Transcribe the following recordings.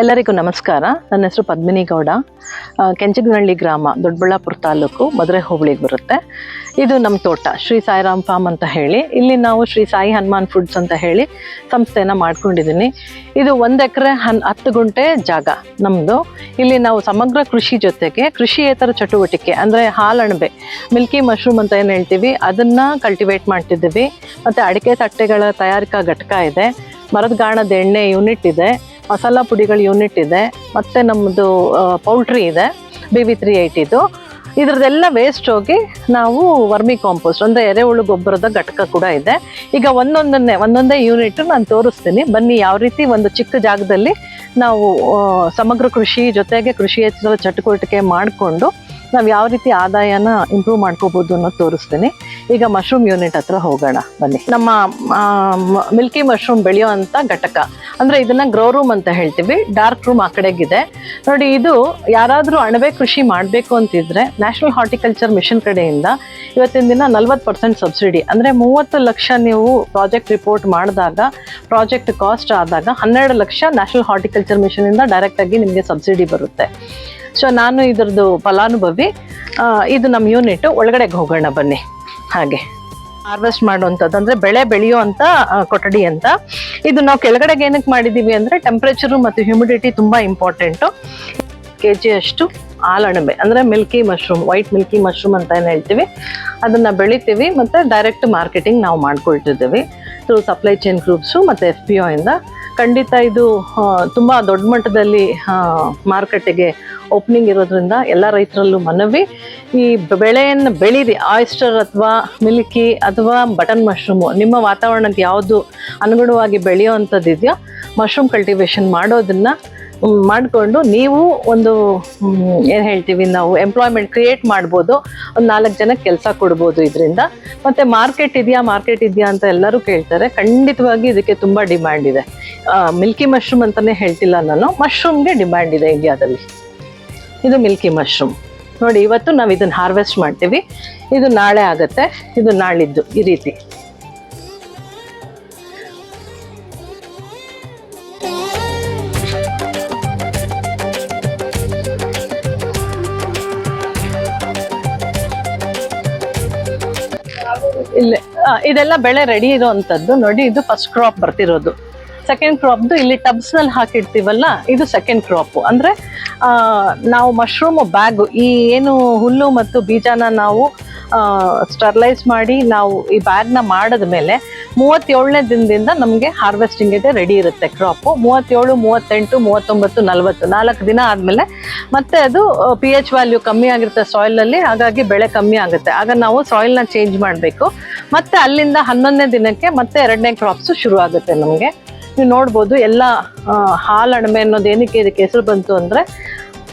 ಎಲ್ಲರಿಗೂ ನಮಸ್ಕಾರ. ನನ್ನ ಹೆಸರು ಪದ್ಮಿನಿ ಗೌಡ. ಕೆಂಚಗನಹಳ್ಳಿ ಗ್ರಾಮ, ದೊಡ್ಡಬಳ್ಳಾಪುರ ತಾಲೂಕು ಮದುರೆ ಹೋಬಳಿಗೆ ಬರುತ್ತೆ. ಇದು ನಮ್ಮ ತೋಟ, ಶ್ರೀ ಸಾಯಿರಾಮ್ ಫಾರ್ಮ್ ಅಂತ ಹೇಳಿ. ಇಲ್ಲಿ ನಾವು ಶ್ರೀ ಸಾಯಿ ಹನುಮಾನ್ ಫುಡ್ಸ್ ಅಂತ ಹೇಳಿ ಸಂಸ್ಥೆನ ಮಾಡ್ಕೊಂಡಿದ್ದೀನಿ ಇದು ಒಂದು ಎಕರೆ ಹನ್, ಹತ್ತು ಗುಂಟೆ ಜಾಗ ನಮ್ಮದು ಇಲ್ಲಿ ನಾವು ಸಮಗ್ರ ಕೃಷಿ ಜೊತೆಗೆ ಕೃಷಿಯೇತರ ಚಟುವಟಿಕೆ, ಅಂದರೆ ಹಾಲಣಬೆ, ಮಿಲ್ಕಿ ಮಶ್ರೂಮ್ ಅಂತ ಏನು ಹೇಳ್ತೀವಿ, ಅದನ್ನು ಕಲ್ಟಿವೇಟ್ ಮಾಡ್ತಿದ್ದೀವಿ. ಮತ್ತು ಅಡಿಕೆ ತಟ್ಟೆಗಳ ತಯಾರಿಕಾ ಘಟಕ ಇದೆ. ಮರದ ಗಾಣದ ಎಣ್ಣೆ ಯೂನಿಟ್ ಇದೆ. ಮಸಾಲ ಪುಡಿಗಳ ಯೂನಿಟ್ ಇದೆ, ಮತ್ತು ನಮ್ಮದು ಪೌಲ್ಟ್ರಿ ಇದೆ ಬಿ ವಿ ತ್ರೀ ಏಯ್ಟಿದು ಇದ್ರದ್ದೆಲ್ಲ ವೇಸ್ಟ್ ಹೋಗಿ ನಾವು ವರ್ಮಿ ಕಾಂಪೋಸ್ಟ್ ಅಂದರೆ ಎರೆಹುಳು ಗೊಬ್ಬರದ ಘಟಕ ಕೂಡ ಇದೆ. ಈಗ ಒಂದೊಂದನ್ನೇ, ಒಂದೊಂದೇ ಯೂನಿಟ್ ನಾನು ತೋರಿಸ್ತೀನಿ. ಬನ್ನಿ ಯಾವ ರೀತಿ ಒಂದು ಚಿಕ್ಕ ಜಾಗದಲ್ಲಿ ನಾವು ಸಮಗ್ರ ಕೃಷಿ ಜೊತೆಗೆ ಕೃಷಿ ಕೃಷಿಯೇತರ ಚಟುವಟಿಕೆ ಮಾಡಿಕೊಂಡು ನಾವು ಯಾವ ರೀತಿ ಆದಾಯನ ಇಂಪ್ರೂವ್ ಮಾಡ್ಕೋಬಹುದು ಅನ್ನೋದು ತೋರಿಸ್ತೀನಿ. ಈಗ ಮಶ್ರೂಮ್ ಯೂನಿಟ್ ಹತ್ರ ಹೋಗೋಣ, ಬನ್ನಿ. ನಮ್ಮ ಮಿಲ್ಕಿ ಮಶ್ರೂಮ್ ಬೆಳೆಯೋ ಅಂತ ಘಟಕ. ಅಂದ್ರೆ ಇದನ್ನ ಗ್ರೋ ರೂಮ್ ಅಂತ ಹೇಳ್ತೀವಿ ಡಾರ್ಕ್ ರೂಮ್ ಆ ಕಡೆಗಿದೆ. ನೋಡಿ, ಇದು ಯಾರಾದರೂ ಅಣಬೆ ಕೃಷಿ ಮಾಡಬೇಕು ಅಂತಿದ್ರೆ ನ್ಯಾಷನಲ್ ಹಾರ್ಟಿಕಲ್ಚರ್ ಮಿಷನ್ ಕಡೆಯಿಂದ ಇವತ್ತಿನ ದಿನ ನಲ್ವತ್ತು ಪರ್ಸೆಂಟ್ ಸಬ್ಸಿಡಿ ಅಂದ್ರೆ ಮೂವತ್ತು ಲಕ್ಷ ನೀವು ಪ್ರಾಜೆಕ್ಟ್ ರಿಪೋರ್ಟ್ ಮಾಡಿದಾಗ ಪ್ರಾಜೆಕ್ಟ್ ಕಾಸ್ಟ್ ಆದಾಗ ಹನ್ನೆರಡು ಲಕ್ಷ ನ್ಯಾಷನಲ್ ಹಾರ್ಟಿಕಲ್ಚರ್ ಮಿಷನ್ ಇಂದ ಡೈರೆಕ್ಟ್ ಆಗಿ ನಿಮಗೆ ಸಬ್ಸಿಡಿ ಬರುತ್ತೆ. ಸೊ ನಾನು ಇದ್ರದ್ದು ಫಲಾನುಭವಿ. ಇದು ನಮ್ಮ ಯೂನಿಟ್ ಒಳಗಡೆಗೆ ಹೋಗೋಣ ಬನ್ನಿ. ಹಾಗೆ. ಹಾರ್ವೆಸ್ಟ್ ಮಾಡುವಂಥದ್ದು ಅಂದರೆ ಬೆಳೆ ಬೆಳೆಯುವಂತ ಕೊಠಡಿ ಅಂತ. ಇದು ನಾವು ಕೆಳಗಡೆಗೆ ಏನಕ್ಕೆ ಮಾಡಿದ್ದೀವಿ ಅಂದರೆ ಟೆಂಪ್ರೇಚರು ಮತ್ತು ಹ್ಯೂಮಿಡಿಟಿ ತುಂಬ ಇಂಪಾರ್ಟೆಂಟು ಕೆ ಜಿ ಅಷ್ಟು ಹಾಲಣಬೆ ಅಂದರೆ milky mushroom white milky mushroom ಅಂತ ಏನು ಹೇಳ್ತೀವಿ. ಅದನ್ನು ಬೆಳಿತೀವಿ ಮತ್ತು ಡೈರೆಕ್ಟ್ ಮಾರ್ಕೆಟಿಂಗ್ ನಾವು ಮಾಡ್ಕೊಳ್ತಿದ್ದೀವಿ. ಥ್ರೂ ಸಪ್ಲೈ ಚೈನ್ ಗ್ರೂಪ್ಸು ಮತ್ತು ಎಫ್ ಪಿ ಇಂದ. ಖಂಡಿತ ಇದು ತುಂಬ ದೊಡ್ಡ ಮಟ್ಟದಲ್ಲಿ ಮಾರುಕಟ್ಟೆಗೆ ಓಪನಿಂಗ್ ಇರೋದ್ರಿಂದ ಎಲ್ಲ ರೈತರಲ್ಲೂ ಮನವಿ. ಈ ಬೆಳೆಯನ್ನು ಬೆಳೀರಿ ಆಯಿಸ್ಟರ್ ಅಥವಾ ಮಿಲ್ಕಿ ಅಥವಾ ಬಟನ್ ಮಶ್ರೂಮು ನಿಮ್ಮ ವಾತಾವರಣಕ್ಕೆ ಯಾವುದು ಅನುಗುಣವಾಗಿ ಬೆಳೆಯುವಂಥದ್ದು ಇದೆಯೋ ಮಶ್ರೂಮ್ ಕಲ್ಟಿವೇಷನ್ ಮಾಡೋದನ್ನ ಮಾಡಿಕೊಂಡು ನೀವು ಒಂದು ಏನು ಹೇಳ್ತೀವಿ ನಾವು ಎಂಪ್ಲಾಯ್ಮೆಂಟ್ ಕ್ರಿಯೇಟ್ ಮಾಡ್ಬೋದು. ಒಂದು ನಾಲ್ಕು ಜನಕ್ಕೆ ಕೆಲಸ ಕೊಡ್ಬೋದು ಇದರಿಂದ. ಮತ್ತು ಮಾರ್ಕೆಟ್ ಇದೆಯಾ ಮಾರ್ಕೆಟ್ ಇದೆಯಾ ಅಂತ ಎಲ್ಲರೂ ಕೇಳ್ತಾರೆ. ಖಂಡಿತವಾಗಿ ಇದಕ್ಕೆ ತುಂಬ ಡಿಮ್ಯಾಂಡ್ ಇದೆ. ಮಿಲ್ಕಿ ಮಶ್ರೂಮ್ ಅಂತಲೇ ಹೇಳ್ತಿಲ್ಲ ನಾನು. ಮಶ್ರೂಮ್ಗೆ ಡಿಮ್ಯಾಂಡ್ ಇದೆ ಇಂಡಿಯಾದಲ್ಲಿ ಇದು ಮಿಲ್ಕಿ ಮಶ್ರೂಮ್ ನೋಡಿ, ಇವತ್ತು ನಾವು ಇದನ್ನು ಹಾರ್ವೆಸ್ಟ್ ಮಾಡ್ತೀವಿ. ಇದು ನಾಳೆ ಆಗುತ್ತೆ. ಇದು ನಾಳಿದ್ದು ಈ ರೀತಿ. ಇದೆಲ್ಲ ಬೆಳೆ ರೆಡಿ ಇರುವಂತದ್ದು. ನೋಡಿ, ಇದು ಫಸ್ಟ್ ಕ್ರಾಪ್ ಬರ್ತಿರೋದು. ಸೆಕೆಂಡ್ ಕ್ರಾಪ್ದು ಇಲ್ಲಿ ಟಬ್ಸ್ನಲ್ಲಿ ಹಾಕಿಡ್ತೀವಲ್ಲ, ಇದು ಸೆಕೆಂಡ್ ಕ್ರಾಪು ಅಂದರೆ ನಾವು ಮಶ್ರೂಮ್ ಬ್ಯಾಗು ಈ ಏನು ಹುಲ್ಲು ಮತ್ತು ಬೀಜನ ನಾವು ಸ್ಟರ್ಲೈಸ್ ಮಾಡಿ ನಾವು ಈ ಬ್ಯಾಗ್ನ ಮಾಡಿದ ಮೇಲೆ ಮೂವತ್ತೇಳನೇ ದಿನದಿಂದ ನಮಗೆ ಹಾರ್ವೆಸ್ಟಿಂಗ್ ಇದೆ ರೆಡಿ ಇರುತ್ತೆ ಕ್ರಾಪು ಮೂವತ್ತೇಳು ಮೂವತ್ತೆಂಟು ಮೂವತ್ತೊಂಬತ್ತು ನಲವತ್ತು ನಾಲ್ಕು ದಿನ ಆದಮೇಲೆ ಮತ್ತೆ ಅದು ಪಿ ಎಚ್ ವ್ಯಾಲ್ಯೂ ಕಮ್ಮಿ ಆಗಿರುತ್ತೆ ಸಾಯಿಲಲ್ಲಿ ಹಾಗಾಗಿ ಬೆಳೆ ಕಮ್ಮಿ ಆಗುತ್ತೆ. ಆಗ ನಾವು ಸಾಯಿಲ್ನ ಚೇಂಜ್ ಮಾಡಬೇಕು. ಮತ್ತೆ ಅಲ್ಲಿಂದ ಹನ್ನೊಂದನೇ ದಿನಕ್ಕೆ ಮತ್ತೆ ಎರಡನೇ ಕ್ರಾಪ್ಸು ಶುರು ಆಗುತ್ತೆ ನಮಗೆ. ನೀವು ನೋಡ್ಬೋದು ಎಲ್ಲ ಆ, ಹಾಲು ಅಣಮೆ ಅನ್ನೋದು ಏನಕ್ಕೆ ಇದಕ್ಕೆ ಹೆಸರು ಬಂತು ಅಂದರೆ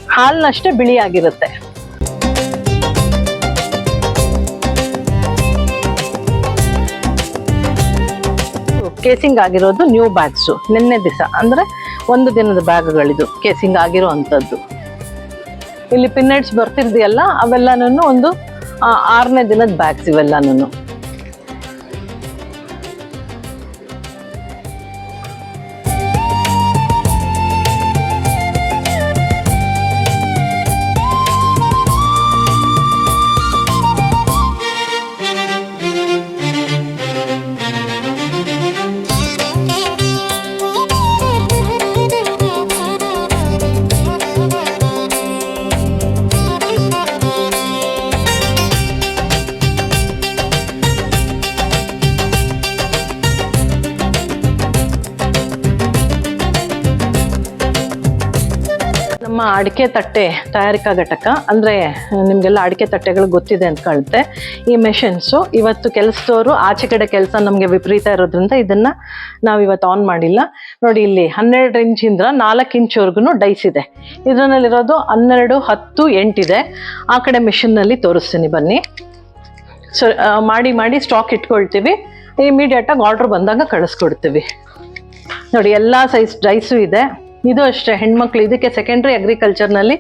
ಹಾಲಿನಷ್ಟೇ ಬಿಳಿಯಾಗಿರುತ್ತೆ. ಕೇಸಿಂಗ್ ಆಗಿರೋದು ನ್ಯೂ ಬ್ಯಾಗ್ಸು ನಿನ್ನೆ ದಿವಸ, ಅಂದರೆ ಒಂದು ದಿನದ ಬ್ಯಾಗ್ಗಳಿದು ಕೇಸಿಂಗ್ ಆಗಿರೋ ಅಂಥದ್ದು ಇಲ್ಲಿ ಪಿನ್ನೆಟ್ಸ್ ಬರ್ತಿದ್ದೆಯಲ್ಲ ಅವೆಲ್ಲನೂ ಒಂದು ಆರನೇ ದಿನದ ಬ್ಯಾಗ್ಸ್ ಇವೆಲ್ಲನೂ ಅಡಿಕೆ ತಟ್ಟೆ ತಯಾರಿಕಾ ಘಟಕ, ಅಂದರೆ ನಿಮಗೆಲ್ಲ ಅಡಿಕೆ ತಟ್ಟೆಗಳು ಗೊತ್ತಿದೆ ಅಂತ ಕಾಣುತ್ತೆ ಈ ಮೆಷಿನ್ಸು ಇವತ್ತು ಕೆಲಸದವರು ಆಚೆ ಕಡೆ ಕೆಲಸ ನಮಗೆ ವಿಪರೀತ ಇರೋದ್ರಿಂದ ಇದನ್ನು ನಾವು ಇವತ್ತು ಆನ್ ಮಾಡಿಲ್ಲ. ನೋಡಿ ಇಲ್ಲಿ ಹನ್ನೆರಡು ಇಂಚಿಂದ ನಾಲ್ಕು ಇಂಚ್ವರೆಗೂ ಡೈಸ್ ಇದೆ. ಇದರಲ್ಲಿರೋದು ಹನ್ನೆರಡು, ಹತ್ತು ಎಂಟಿದೆ ಆ ಕಡೆ ಮೆಷಿನ್ನಲ್ಲಿ ತೋರಿಸ್ತೀನಿ ಬನ್ನಿ. ಸೊ ಮಾಡಿ ಮಾಡಿ ಸ್ಟಾಕ್ ಇಟ್ಕೊಳ್ತೀವಿ. ಇಮಿಡಿಯೇಟಾಗಿ ಆರ್ಡ್ರ್ ಬಂದಾಗ ಕಳಿಸ್ಕೊಡ್ತೀವಿ. ನೋಡಿ, ಎಲ್ಲ ಸೈಜ್ ಡೈಸು ಇದೆ. ಇದು ಅಷ್ಟೇ, ಹೆಣ್ಮಕ್ಳು. ಇದಕ್ಕೆ ಸೆಕೆಂಡ್ರಿ ಅಗ್ರಿಕಲ್ಚರ್ನಲ್ಲಿ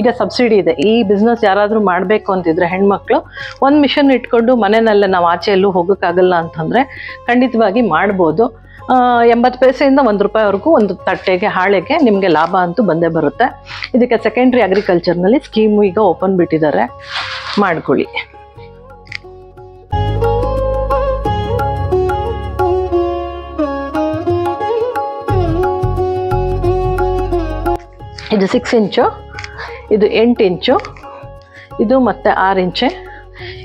ಈಗ ಸಬ್ಸಿಡಿ ಇದೆ. ಈ ಬಿಸ್ನೆಸ್ ಯಾರಾದರೂ ಮಾಡಬೇಕು ಅಂತಿದ್ರೆ ಹೆಣ್ಮಕ್ಳು, ಒಂದು ಮಿಷನ್ ಇಟ್ಕೊಂಡು ಮನೆಯಲ್ಲೇ ನಾವು ಆಚೆ ಎಲ್ಲೂ ಹೋಗೋಕ್ಕಾಗಲ್ಲ ಅಂತಂದರೆ ಖಂಡಿತವಾಗಿ ಮಾಡ್ಬೋದು. ಎಂಬತ್ತು ಪೈಸೆಯಿಂದ ಒಂದು ರೂಪಾಯಿವರೆಗೂ ಒಂದು ತಟ್ಟೆಗೆ, ಹಾಳೆಗೆ ನಿಮಗೆ ಲಾಭ ಅಂತೂ ಬಂದೇ ಬರುತ್ತೆ. ಇದಕ್ಕೆ ಸೆಕೆಂಡ್ರಿ ಅಗ್ರಿಕಲ್ಚರ್ನಲ್ಲಿ ಸ್ಕೀಮು ಈಗ ಓಪನ್ ಬಿಟ್ಟಿದ್ದಾರೆ. ಮಾಡ್ಕೊಳ್ಳಿ. ಇದು ಸಿಕ್ಸ್ ಇಂಚು ಇದು ಎಂಟು ಇಂಚು ಇದು ಮತ್ತೆ ಆರು ಇಂಚೆ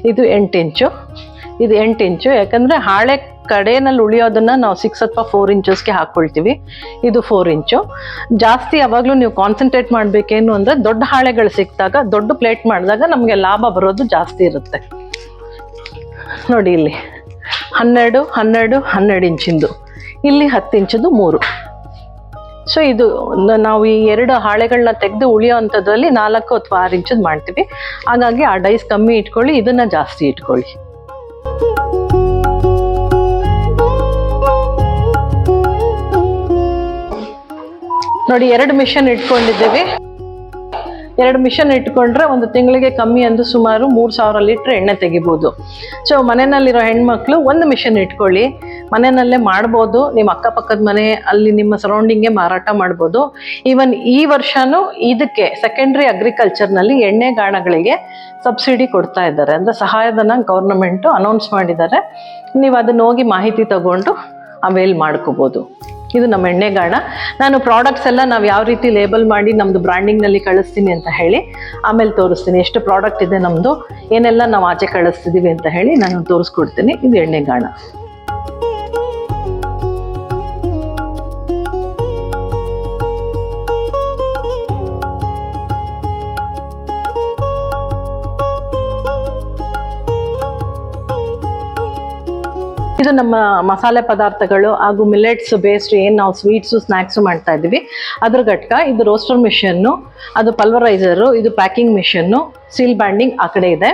ಇದು ಎಂಟು ಇಂಚು ಇದು ಎಂಟು ಇಂಚು ಯಾಕಂದರೆ ಹಾಳೆ ಕಡೆಯಲ್ಲಿ ಉಳಿಯೋದನ್ನು ನಾವು ಸಿಕ್ಸ್ ಅಥವಾ ಫೋರ್ ಇಂಚಸ್ಗೆ ಹಾಕ್ಕೊಳ್ತೀವಿ ಇದು ಫೋರ್ ಇಂಚು ಜಾಸ್ತಿ ಯಾವಾಗಲೂ ನೀವು ಕಾನ್ಸಂಟ್ರೇಟ್ ಮಾಡಬೇಕೇನು ಅಂದರೆ ದೊಡ್ಡ ಹಾಳೆಗಳು ಸಿಕ್ಕಿದಾಗ, ದೊಡ್ಡ ಪ್ಲೇಟ್ ಮಾಡಿದಾಗ ನಮಗೆ ಲಾಭ ಬರೋದು ಜಾಸ್ತಿ ಇರುತ್ತೆ. ನೋಡಿ ಇಲ್ಲಿ. ಹನ್ನೆರಡು ಹನ್ನೆರಡು ಹನ್ನೆರಡು ಇಂಚಿಂದು ಇಲ್ಲಿ ಹತ್ತು ಇಂಚದು ಮೂರು. ಸೊ ಇದು ನಾವು ಈ ಎರಡು ಹಾಳೆಗಳನ್ನ ತೆಗೆದು ಉಳಿಯೋ ಅಂಥದ್ರಲ್ಲಿ ನಾಲ್ಕು ಅಥವಾ ಆರು ಇಂಚದ್ ಮಾಡ್ತೀವಿ. ಹಾಗಾಗಿ ಆ ಡೈಸ್ ಕಮ್ಮಿ ಇಟ್ಕೊಳ್ಳಿ, ಇದನ್ನು ಜಾಸ್ತಿ ಇಟ್ಕೊಳ್ಳಿ. ನೋಡಿ, ಎರಡು ಮಿಷನ್ ಇಟ್ಕೊಂಡಿದ್ದೀವಿ. ಎರಡು ಮಿಷನ್ ಇಟ್ಕೊಂಡ್ರೆ ಒಂದು ತಿಂಗಳಿಗೆ ಕಮ್ಮಿ ಅಂದು ಸುಮಾರು ಮೂರು ಸಾವಿರ ಲೀಟ್ರ್ ಎಣ್ಣೆ ತೆಗಿಬೋದು. ಸೊ ಮನೆಯಲ್ಲಿರೋ ಹೆಣ್ಮಕ್ಳು ಒಂದು ಮಿಷನ್ ಇಟ್ಕೊಳ್ಳಿ. ಮನೆಯಲ್ಲೇ ಮಾಡ್ಬೋದು. ನಿಮ್ಮ ಅಕ್ಕಪಕ್ಕದ ಮನೆ, ಅಲ್ಲಿ ನಿಮ್ಮ ಸರೌಂಡಿಂಗ್ಗೆ ಮಾರಾಟ ಮಾಡ್ಬೋದು. ಈವನ್ ಈ ವರ್ಷನೂ ಇದಕ್ಕೆ ಸೆಕೆಂಡ್ರಿ ಅಗ್ರಿಕಲ್ಚರ್ನಲ್ಲಿ ಎಣ್ಣೆ ಗಾಣಗಳಿಗೆ ಸಬ್ಸಿಡಿ ಕೊಡ್ತಾ ಇದ್ದಾರೆ. ಅಂದರೆ ಸಹಾಯಧನ ಗೌರ್ನಮೆಂಟು ಅನೌನ್ಸ್ ಮಾಡಿದ್ದಾರೆ. ನೀವು ಅದನ್ನ ಹೋಗಿ ಮಾಹಿತಿ ತಗೊಂಡು ಅವೇಲ್ ಮಾಡ್ಕೋಬೋದು. ಇದು ನಮ್ಮ ಎಣ್ಣೆಗಾಣ ನಾನು ಪ್ರಾಡಕ್ಟ್ಸ್ ಎಲ್ಲ ನಾವು ಯಾವ ರೀತಿ ಲೇಬಲ್ ಮಾಡಿ ನಮ್ಮದು ಬ್ರ್ಯಾಂಡಿಂಗ್ನಲ್ಲಿ ಕಳಿಸ್ತೀನಿ ಅಂತ ಹೇಳಿ ಆಮೇಲೆ ತೋರಿಸ್ತೀನಿ ಎಷ್ಟು ಪ್ರಾಡಕ್ಟ್ ಇದೆ ನಮ್ಮದು ಏನೆಲ್ಲ ನಾವು ಆಚೆ ಕಳಿಸ್ತಿದ್ದೀವಿ ಅಂತ ಹೇಳಿ ನಾನು ತೋರಿಸ್ಕೊಡ್ತೀನಿ. ಇದು ಎಣ್ಣೆಗಾಣ ಇದು ನಮ್ಮ ಮಸಾಲೆ ಪದಾರ್ಥಗಳು ಹಾಗೂ ಮಿಲೆಟ್ಸ್ ಬೇಸ್ಡ್ ಏನು ನಾವು ಸ್ವೀಟ್ಸು ಸ್ನ್ಯಾಕ್ಸು ಮಾಡ್ತಾ ಇದ್ದೀವಿ. ಅದ್ರ ಘಟಕ ಇದು ರೋಸ್ಟರ್ ಮಿಷನ್ನು ಅದು ಪಲ್ವರೈಸರು ಇದು ಪ್ಯಾಕಿಂಗ್ ಮಿಷನ್ನು ಸೀಲ್ ಬ್ಯಾಂಡಿಂಗ್ ಆ ಕಡೆ ಇದೆ.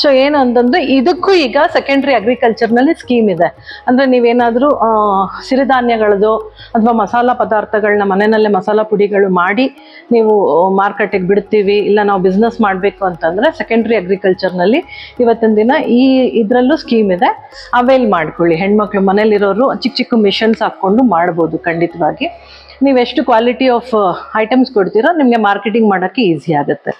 ಸೊ ಏನು ಅಂತಂದ್ರೆ ಇದಕ್ಕೂ ಈಗ ಸೆಕೆಂಡ್ರಿ ಅಗ್ರಿಕಲ್ಚರ್ನಲ್ಲಿ ಸ್ಕೀಮ್ ಇದೆ. ಅಂದರೆ ನೀವೇನಾದರೂ ಸಿರಿಧಾನ್ಯಗಳದ್ದು ಅಥವಾ ಮಸಾಲ ಪದಾರ್ಥಗಳನ್ನ ಮನೆಯಲ್ಲೇ ಮಸಾಲ ಪುಡಿಗಳು ಮಾಡಿ ನೀವು ಮಾರ್ಕೆಟಿಗೆ ಬಿಡ್ತೀವಿ, ಇಲ್ಲ ನಾವು ಬಿಸ್ನೆಸ್ ಮಾಡಬೇಕು ಅಂತಂದರೆ ಸೆಕೆಂಡ್ರಿ ಅಗ್ರಿಕಲ್ಚರ್ನಲ್ಲಿ ಇವತ್ತಿನ ದಿನ ಈ ಇದರಲ್ಲೂ ಸ್ಕೀಮ್ ಇದೆ. ಅವೇಲ್ ಮಾಡ್ಕೊಳ್ಳಿ. ಹೆಣ್ಮಕ್ಳು ಮನೇಲಿರೋರು ಚಿಕ್ಕ ಚಿಕ್ಕ ಮಿಷನ್ಸ್ ಹಾಕ್ಕೊಂಡು ಮಾಡ್ಬೋದು ಖಂಡಿತವಾಗಿ. ನೀವೆಷ್ಟು ಕ್ವಾಲಿಟಿ ಆಫ್ ಐಟಮ್ಸ್ ಕೊಡ್ತೀರೋ ನಿಮಗೆ ಮಾರ್ಕೆಟಿಂಗ್ ಮಾಡೋಕ್ಕೆ ಈಸಿ ಆಗುತ್ತೆ.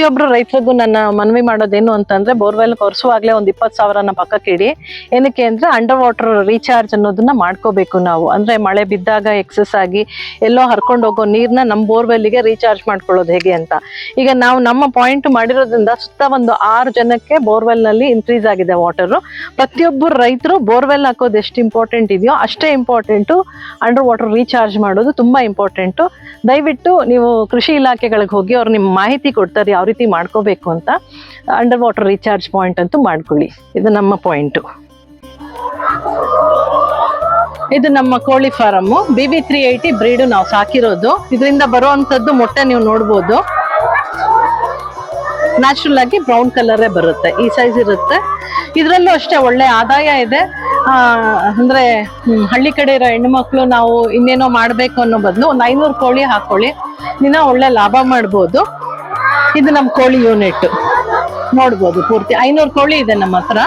ಪ್ರತಿಯೊಬ್ಬರು ರೈತರಿಗೂ ನನ್ನ ಮನವಿ ಮಾಡೋದೇನು ಅಂತಂದ್ರೆ ಬೋರ್ವೆಲ್ ಕೊರೆಸುವಾಗಲೇ ಒಂದು ಇಪ್ಪತ್ತು ಸಾವಿರನ ಪಕ್ಕಕ್ಕೆ ಇಡಿ. ಏನಕ್ಕೆ ಅಂದ್ರೆ ಅಂಡರ್ ವಾಟರ್ ರೀಚಾರ್ಜ್ ಅನ್ನೋದನ್ನ ಮಾಡ್ಕೋಬೇಕು ನಾವು. ಅಂದ್ರೆ ಮಳೆ ಬಿದ್ದಾಗ ಎಕ್ಸಸ್ ಆಗಿ ಎಲ್ಲೋ ಹರ್ಕೊಂಡು ಹೋಗೋ ನೀರನ್ನ ನಮ್ಮ ಬೋರ್ವೆಲ್ಗೆ ರೀಚಾರ್ಜ್ ಮಾಡ್ಕೊಳ್ಳೋದು ಹೇಗೆ ಅಂತ. ಈಗ ನಾವು ನಮ್ಮ ಪಾಯಿಂಟ್ ಮಾಡಿರೋದ್ರಿಂದ ಸುತ್ತ ಒಂದು ಆರು ಜನಕ್ಕೆ ಬೋರ್ವೆಲ್ನಲ್ಲಿ ಇನ್ಕ್ರೀಸ್ ಆಗಿದೆ ವಾಟರ್ ಪ್ರತಿಯೊಬ್ಬರು ರೈತರು ಬೋರ್ವೆಲ್ ಹಾಕೋದು ಎಷ್ಟು ಇಂಪಾರ್ಟೆಂಟ್ ಇದೆಯೋ ಅಷ್ಟೇ ಇಂಪಾರ್ಟೆಂಟು ಅಂಡರ್ ವಾಟರ್ ರೀಚಾರ್ಜ್ ಮಾಡೋದು ತುಂಬಾ ಇಂಪಾರ್ಟೆಂಟು ದಯವಿಟ್ಟು ನೀವು ಕೃಷಿ ಇಲಾಖೆಗಳಿಗೆ ಹೋಗಿ ಅವ್ರು ನಿಮ್ಮ ಮಾಹಿತಿ ಕೊಡ್ತಾರೆ ಯಾವ ರೀತಿ ಮಾಡ್ಕೋಬೇಕು ಅಂತ ಅಂಡರ್ ವಾಟರ್ ರೀಚಾರ್ಜ್ ಪಾಯಿಂಟ್ ಅಂತೂ ಮಾಡ್ಕೊಳ್ಳಿ. ಇದು ನಮ್ಮ ಪಾಯಿಂಟು ಇದು ನಮ್ಮ ಕೋಳಿ farm B B three eighty breed ನಾವು ಸಾಕಿರೋದು. ಇದರಿಂದ ಬರುವಂಥದ್ದು ಮೊಟ್ಟೆ ನೀವು ನೋಡ್ಬೋದು. ನ್ಯಾಚುರಲ್ ಆಗಿ ಬ್ರೌನ್ ಕಲರೇ ಬರುತ್ತೆ. ಈ ಸೈಜ್ ಇರುತ್ತೆ. ಇದರಲ್ಲೂ ಅಷ್ಟೇ ಒಳ್ಳೆ ಆದಾಯ ಇದೆ. ಅಂದ್ರೆ ಹಳ್ಳಿ ಕಡೆ ಇರೋ ಹೆಣ್ಮಕ್ಳು ನಾವು ಇನ್ನೇನೋ ಮಾಡಬೇಕು ಅನ್ನೋ ಬದಲು ಒಂದು ಐನೂರು ಕೋಳಿ ಹಾಕೊಳ್ಳಿ. ದಿನ ಒಳ್ಳೆ ಲಾಭ ಮಾಡ್ಬೋದು. ಇದು ನಮ್ಮ ಕೋಳಿ ಯೂನಿಟ್ ನೋಡ್ಬೋದು ಪೂರ್ತಿ. ಐನೂರು ಕೋಳಿ ಇದೆ ನಮ್ಮ ಹತ್ರ.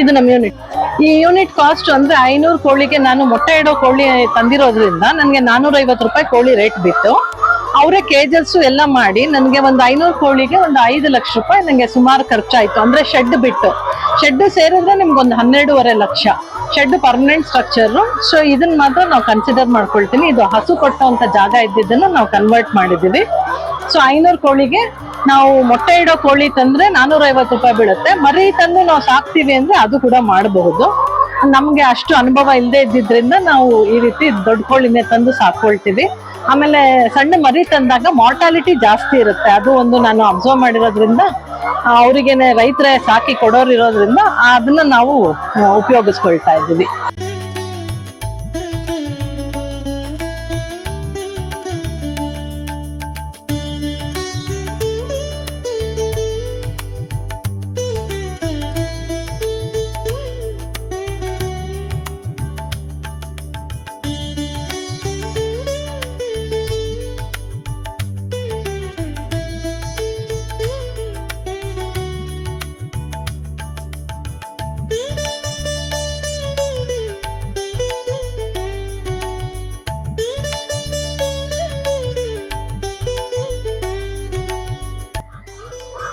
ಇದು ನಮ್ಮ ಯೂನಿಟ್ ಈ ಯೂನಿಟ್ ಕಾಸ್ಟ್ ಅಂದ್ರೆ ಐನೂರು ಕೋಳಿಗೆ ನಾನು ಮೊಟ್ಟೆ ಇಡೋ ಕೋಳಿ ತಂದಿರೋದ್ರಿಂದ ನನಗೆ ನಾನೂರ ಐವತ್ತು ರೂಪಾಯಿ ಕೋಳಿ ರೇಟ್ ಬಿತ್ತು. ಅವರೇ ಕೇಜಸ್ ಎಲ್ಲ ಮಾಡಿ ನನಗೆ ಒಂದು ಐನೂರು ಕೋಳಿಗೆ ಒಂದು ಐದು ಲಕ್ಷ ರೂಪಾಯಿ ನನಗೆ ಸುಮಾರು ಖರ್ಚಾಯಿತು. ಅಂದ್ರೆ ಶೆಡ್ ಬಿಟ್ಟು. ಶೆಡ್ ಸೇರಿದ್ರೆ ನಿಮ್ಗೆ ಒಂದು ಹನ್ನೆರಡೂವರೆ lakh. Shed permanent structure so ಇದನ್ನ ಮಾತ್ರ ನಾವು ಕನ್ಸಿಡರ್ ಮಾಡ್ಕೊಳ್ತೀನಿ. ಇದು ಹಸು ಕೊಟ್ಟಂತ ಜಾಗ ಇದ್ದಿದ್ದನ್ನು ನಾವು ಕನ್ವರ್ಟ್ ಮಾಡಿದೀವಿ ಸೊ ಐನೂರು ಕೋಳಿಗೆ ನಾವು ಮೊಟ್ಟೆ ಇಡೋ ಕೋಳಿ ತಂದ್ರೆ ನಾನೂರ ಐವತ್ತು ರೂಪಾಯಿ ಬೀಳುತ್ತೆ. ಮರಿ ತಂದು ನಾವು ಸಾಕ್ತೀವಿ ಅಂದ್ರೆ ಅದು ಕೂಡ ಮಾಡಬಹುದು. ನಮ್ಗೆ ಅಷ್ಟು ಅನುಭವ ಇಲ್ಲದೆ ಇದ್ದಿದ್ರಿಂದ ನಾವು ಈ ರೀತಿ ದೊಡ್ಡ ಕೋಳಿನೇ ತಂದು ಸಾಕೊಳ್ತೀವಿ ಆಮೇಲೆ ಸಣ್ಣ ಮರಿ ತಂದಾಗ ಮಾರ್ಟಾಲಿಟಿ ಜಾಸ್ತಿ ಇರುತ್ತೆ. ಅದು ಒಂದು ನಾನು ಅಬ್ಸರ್ವ್ ಮಾಡಿರೋದ್ರಿಂದ ಅವರಿಗೇನೆ ರೈತರೇ ಸಾಕಿ ಕೊಡೋರು ಇರೋದ್ರಿಂದ ಅದನ್ನ ನಾವು ಉಪಯೋಗಿಸ್ಕೊಳ್ತಾ ಇದ್ದೀವಿ.